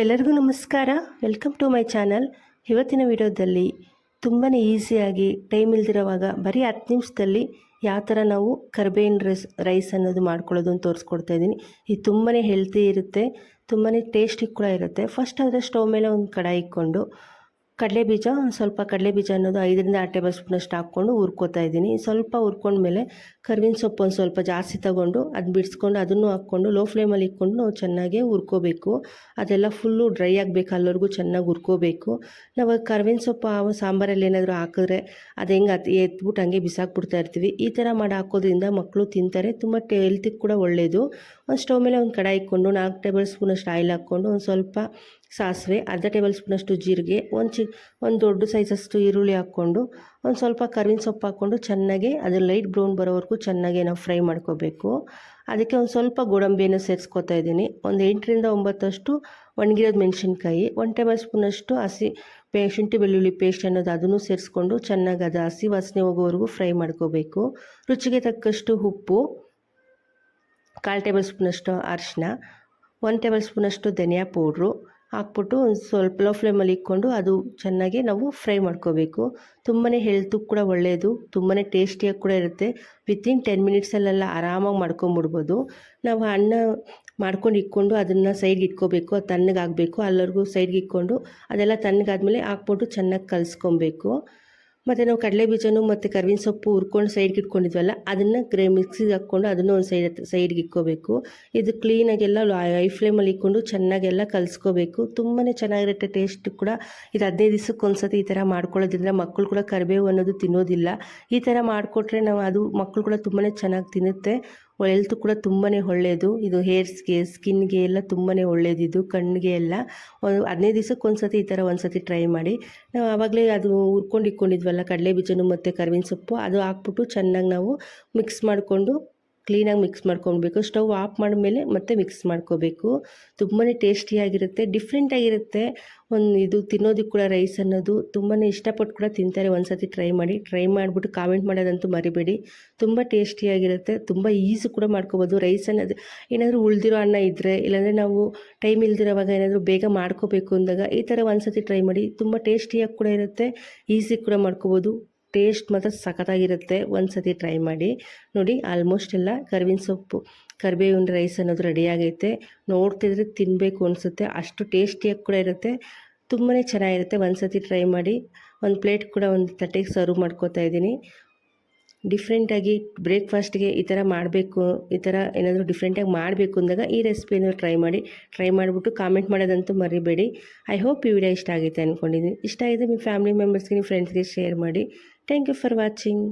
ಎಲ್ಲರಿಗೂ ನಮಸ್ಕಾರ. Welcome to my channel ಇವತ್ತಿನ ವಿಡಿಯೋದಲ್ಲಿ ತುಂಬಾ ಈಸಿಯಾಗಿ ಟೈಮ್ ಇಲ್ದಿರೋವಾಗ ಬರೀ ಹತ್ತು ನಿಮಿಷದಲ್ಲಿ ಯಾವ ಥರ ನಾವು ಕರ್ಬೇವಿನ ರೈಸ್ ರೈಸ್ ಅನ್ನೋದು ಮಾಡ್ಕೊಳ್ಳೋದು ಅಂತ ತೋರಿಸ್ಕೊಡ್ತಾ ಇದ್ದೀನಿ. ಇದು ತುಂಬಾ ಹೆಲ್ತಿ ಇರುತ್ತೆ ತುಂಬಾ ಟೇಸ್ಟಿ ಕೂಡ ಇರುತ್ತೆ. ಫಸ್ಟ್ ಆದರೆ ಸ್ಟವ್ ಮೇಲೆ ಒಂದು ಕಡಾಯಿ ಇಟ್ಕೊಂಡು ಕಡಲೆ ಬೀಜ ಒಂದು ಸ್ವಲ್ಪ ಕಡಲೆ ಬೀಜ ಅನ್ನೋದು ಐದರಿಂದ ಆರು ಟೇಬಲ್ ಸ್ಪೂನಷ್ಟು ಹಾಕ್ಕೊಂಡು ಹುರ್ಕೋತಾ ಇದ್ದೀನಿ. ಸ್ವಲ್ಪ ಹುರ್ಕೊಂಡ್ಮೇಲೆ ಕರ್ವಿನ ಸೊಪ್ಪು ಒಂದು ಸ್ವಲ್ಪ ಜಾಸ್ತಿ ತಗೊಂಡು ಅದು ಬಿಡಿಸ್ಕೊಂಡು ಅದನ್ನು ಹಾಕ್ಕೊಂಡು ಲೋ ಫ್ಲೇಮಲ್ಲಿ ಇಟ್ಕೊಂಡು ನಾವು ಚೆನ್ನಾಗಿ ಹುರ್ಕೋಬೇಕು. ಅದೆಲ್ಲ ಫುಲ್ಲು ಡ್ರೈ ಆಗಬೇಕು ಅಲ್ಲವರೆಗೂ ಚೆನ್ನಾಗಿ ಹುರ್ಕೋಬೇಕು. ನಾವು ಕರ್ವಿನ ಸೊಪ್ಪು, ಆ ಸಾಂಬಾರಲ್ಲಿ ಏನಾದರೂ ಹಾಕಿದ್ರೆ ಅದು ಹೆಂಗೆ ಅದು ಎತ್ಬಿಟ್ಟು ಹಂಗೆ ಬಿಸಾಕ್ಬಿಡ್ತಾ ಇರ್ತೀವಿ. ಈ ಥರ ಮಾಡಿ ಹಾಕೋದ್ರಿಂದ ಮಕ್ಕಳು ತಿಂತಾರೆ, ತುಂಬ ಹೆಲ್ತಿಗೆ ಕೂಡ ಒಳ್ಳೆಯದು ಒಂದು ಸ್ಟವ್ ಮೇಲೆ ಒಂದು ಕಡಾಯಿ ಇಟ್ಕೊಂಡು ನಾಲ್ಕು ಟೇಬಲ್ ಸ್ಪೂನಷ್ಟು ಆಯಿಲ್ ಹಾಕ್ಕೊಂಡು ಒಂದು ಸ್ವಲ್ಪ ಸಾಸಿವೆ, ಅರ್ಧ ಟೇಬಲ್ ಸ್ಪೂನಷ್ಟು ಜೀರಿಗೆ, ಒಂದು ಚಿ, ಒಂದು ದೊಡ್ಡ ಸೈಜಷ್ಟು ಈರುಳ್ಳಿ ಹಾಕ್ಕೊಂಡು, ಒಂದು ಸ್ವಲ್ಪ ಕರಿವಿನ ಸೊಪ್ಪು ಹಾಕ್ಕೊಂಡು ಚೆನ್ನಾಗಿ ಅದು ಲೈಟ್ ಬ್ರೌನ್ ಬರೋವರೆಗೂ ಚೆನ್ನಾಗಿ ನಾವು ಫ್ರೈ ಮಾಡ್ಕೋಬೇಕು. ಅದಕ್ಕೆ ಒಂದು ಸ್ವಲ್ಪ ಗೋಡಂಬಿಯನ್ನು ಸೇರಿಸ್ಕೊತಾ ಇದ್ದೀನಿ. ಒಂದು ಎಂಟರಿಂದ ಒಂಬತ್ತಷ್ಟು ಒಣಗಿರೋದು ಮೆಣಸಿನ್ಕಾಯಿ ಒನ್ ಟೇಬಲ್ ಸ್ಪೂನಷ್ಟು ಹಸಿ ಪೇ, ಶುಂಠಿ ಬೆಳ್ಳುಳ್ಳಿ ಪೇಸ್ಟ್ ಅನ್ನೋದು ಅದನ್ನು ಸೇರಿಸ್ಕೊಂಡು ಚೆನ್ನಾಗಿ ಅದು ಹಸಿ ವಾಸನೆ ಹೋಗೋವರೆಗೂ ಫ್ರೈ ಮಾಡ್ಕೋಬೇಕು. ರುಚಿಗೆ ತಕ್ಕಷ್ಟು ಉಪ್ಪು, ಕಾಲು ಟೇಬಲ್ ಸ್ಪೂನಷ್ಟು ಅರಿಶಿನ ಒಂದು ಟೇಬಲ್ ಸ್ಪೂನಷ್ಟು ಧನಿಯಾ ಪೌಡ್ರು ಹಾಕ್ಬಿಟ್ಟು ಒಂದು ಸ್ವಲ್ಪ ಲೋ ಫ್ಲೇಮಲ್ಲಿ ಇಕ್ಕೊಂಡು ಅದು ಚೆನ್ನಾಗಿ ನಾವು ಫ್ರೈ ಮಾಡ್ಕೋಬೇಕು. ತುಂಬಾ ಹೆಲ್ತು ಕೂಡ ಒಳ್ಳೆಯದು ತುಂಬಾ ಟೇಸ್ಟಿಯಾಗಿ ಕೂಡ ಇರುತ್ತೆ. ವಿತಿನ್ ಟೆನ್ ಮಿನಿಟ್ಸಲ್ಲೆಲ್ಲ ಆರಾಮಾಗಿ ಮಾಡ್ಕೊಂಬಿಡ್ಬೋದು. ನಾವು ಅನ್ನ ಮಾಡ್ಕೊಂಡು ಇಕ್ಕೊಂಡು ಅದನ್ನು ಸೈಡ್ಗೆ ಇಟ್ಕೋಬೇಕು, ಅದು ತಣ್ಣಗಾಗಬೇಕು. ಅಲ್ಲರಿಗೂ ಸೈಡ್ಗೆ ಇಕ್ಕೊಂಡು ಅದೆಲ್ಲ ತಣ್ಣಗಾದ್ಮೇಲೆ ಹಾಕ್ಬಿಟ್ಟು ಚೆನ್ನಾಗಿ ಕಲಿಸ್ಕೊಬೇಕು. ಮತ್ತು ನಾವು ಕಡಲೆ ಬೀಜನೂ ಮತ್ತು ಕರ್ವಿನ ಸೊಪ್ಪು ಹುರ್ಕೊಂಡು ಸೈಡ್ಗೆ ಇಟ್ಕೊಂಡಿದ್ವಲ್ಲ, ಅದನ್ನು ಗ್ರೇ ಮಿಕ್ಸಿಗೆ ಹಾಕ್ಕೊಂಡು ಅದನ್ನು ಒಂದು ಸೈಡ್ ಸೈಡ್ಗೆ ಇಕ್ಕೋಬೇಕು. ಇದು ಕ್ಲೀನಾಗೆಲ್ಲ ಐ ಫ್ಲೇಮಲ್ಲಿ ಇಕ್ಕೊಂಡು ಚೆನ್ನಾಗೆಲ್ಲ ಕಲಿಸ್ಕೋಬೇಕು. ತುಂಬಾ ಚೆನ್ನಾಗಿರುತ್ತೆ ಟೇಸ್ಟ್ ಕೂಡ. ಇದು ಹದಿನೈದು ದಿವ್ಸಕ್ಕೆ ಒಂದ್ಸತಿ ಈ ಥರ ಮಾಡ್ಕೊಳ್ಳೋದ್ರಿಂದ ಮಕ್ಕಳು ಕೂಡ ಕರಿಬೇವು ಅನ್ನೋದು ತಿನ್ನೋದಿಲ್ಲ. ಈ ಥರ ಮಾಡಿಕೊಟ್ರೆ ನಾವು ಅದು ಮಕ್ಕಳು ಕೂಡ ತುಂಬಾ ಚೆನ್ನಾಗಿ ತಿನ್ನುತ್ತೆ. ಹೆಲ್ತ್ ಕೂಡ ತುಂಬಾ ಒಳ್ಳೆಯದು ಇದು ಹೇರ್ಸ್ಗೆ ಸ್ಕಿನ್ಗೆ ಎಲ್ಲ ತುಂಬಾ ಒಳ್ಳೆಯದಿದು ಕಣ್ಣಿಗೆ ಎಲ್ಲ. ಒಂದು ಹದಿನೈದು ದಿವಸಕ್ಕೆ ಒಂದು ಸತಿ ಈ ಥರ ಒಂದು ಸತಿ ಟ್ರೈ ಮಾಡಿ. ನಾವು ಆವಾಗಲೇ ಅದು ಹುರ್ಕೊಂಡು ಇಟ್ಕೊಂಡಿದ್ವಲ್ಲ, ಕಡಲೆ ಬೀಜನು ಮತ್ತು ಕರ್ವಿನ ಸೊಪ್ಪು, ಅದು ಹಾಕ್ಬಿಟ್ಟು ಚೆನ್ನಾಗಿ ನಾವು ಮಿಕ್ಸ್ ಮಾಡಿಕೊಂಡು ಕ್ಲೀನಾಗಿ ಮಿಕ್ಸ್ ಮಾಡ್ಕೊಬೇಕು ಸ್ಟವ್ ಆಫ್ ಮಾಡಿದ್ಮೇಲೆ ಮತ್ತೆ ಮಿಕ್ಸ್ ಮಾಡ್ಕೋಬೇಕು ತುಂಬಾ ಟೇಸ್ಟಿಯಾಗಿರುತ್ತೆ ಡಿಫ್ರೆಂಟಾಗಿರುತ್ತೆ ಒಂದು ಇದು ತಿನ್ನೋದಕ್ಕೆ ಕೂಡ ರೈಸ್ ಅನ್ನೋದು ತುಂಬಾ ಇಷ್ಟಪಟ್ಟು ಕೂಡ ತಿಂತಾರೆ. ಒಂದು ಸತಿ ಟ್ರೈ ಮಾಡಿ ಟ್ರೈ ಮಾಡಿಬಿಟ್ಟು ಕಾಮೆಂಟ್ ಮಾಡೋದಂತೂ ಮರಿಬೇಡಿ. ತುಂಬ ಟೇಸ್ಟಿಯಾಗಿರುತ್ತೆ ತುಂಬ ಈಸಿ ಕೂಡ ಮಾಡ್ಕೋಬೋದು. ರೈಸ್ ಅನ್ನೋದು ಏನಾದರೂ ಉಳಿದಿರೋ ಅನ್ನ ಇದ್ದರೆ ಇಲ್ಲಾಂದರೆ ನಾವು ಟೈಮ್ ಇಲ್ದಿರೋವಾಗ ಏನಾದರೂ ಬೇಗ ಮಾಡ್ಕೋಬೇಕು ಅಂದಾಗ ಈ ಥರ ಒಂದು ಸತಿ ಟ್ರೈ ಮಾಡಿ, ತುಂಬ ಟೇಸ್ಟಿಯಾಗಿ ಕೂಡ ಇರುತ್ತೆ ಈಸಿ ಕೂಡ ಮಾಡ್ಕೋಬೋದು. ಟೇಸ್ಟ್ ಮಾತ್ರ ಸಖತ್ತಾಗಿರುತ್ತೆ. ಒಂದು ಸತಿ ಟ್ರೈ ಮಾಡಿ. ನೋಡಿ ಆಲ್ಮೋಸ್ಟ್ ಎಲ್ಲ ಕರ್ಬೇವಿನ ಸೊಪ್ಪು, ಕರಿಬೇವಿನ ರೈಸ್ ಅನ್ನೋದು ರೆಡಿ ಆಗೈತೆ. ನೋಡ್ತಿದ್ರೆ ತಿನ್ನಬೇಕು ಅನಿಸುತ್ತೆ. ಅಷ್ಟು ಟೇಸ್ಟಿಯಾಗಿ ಕೂಡ ಇರುತ್ತೆ. ತುಂಬಾ ಚೆನ್ನಾಗಿರುತ್ತೆ. ಒಂದು ಸತಿ ಟ್ರೈ ಮಾಡಿ. ಒಂದು ಪ್ಲೇಟ್ ಕೂಡ ಒಂದು ತಟ್ಟೆಗೆ ಸರ್ವ್ ಮಾಡ್ಕೋತಾ ಇದ್ದೀನಿ. ಡಿಫ್ರೆಂಟಾಗಿ ಬ್ರೇಕ್ಫಾಸ್ಟ್ಗೆ ಈ ಥರ ಮಾಡಬೇಕು, ಈ ಥರ ಏನಾದರೂ ಡಿಫ್ರೆಂಟಾಗಿ ಮಾಡಬೇಕು ಅಂದಾಗ ಈ ರೆಸಿಪಿಯನ್ನು ಟ್ರೈ ಮಾಡಿ ಟ್ರೈ ಮಾಡಿಬಿಟ್ಟು ಕಾಮೆಂಟ್ ಮಾಡೋದಂತೂ ಮರಿಬೇಡಿ. ಐ ಹೋಪ್ ಈ ವಿಡಿಯೋ ಇಷ್ಟ ಆಗುತ್ತೆ ಅಂದ್ಕೊಂಡಿದ್ದೀನಿ ಇಷ್ಟ ಆಗಿದೆ ನಿಮ್ಮ ಫ್ಯಾಮಿಲಿ ಮೆಂಬರ್ಸ್ಗೆ ನಿಮ್ಮ ಫ್ರೆಂಡ್ಸ್ಗೆ ಶೇರ್ ಮಾಡಿ. Thank you for watching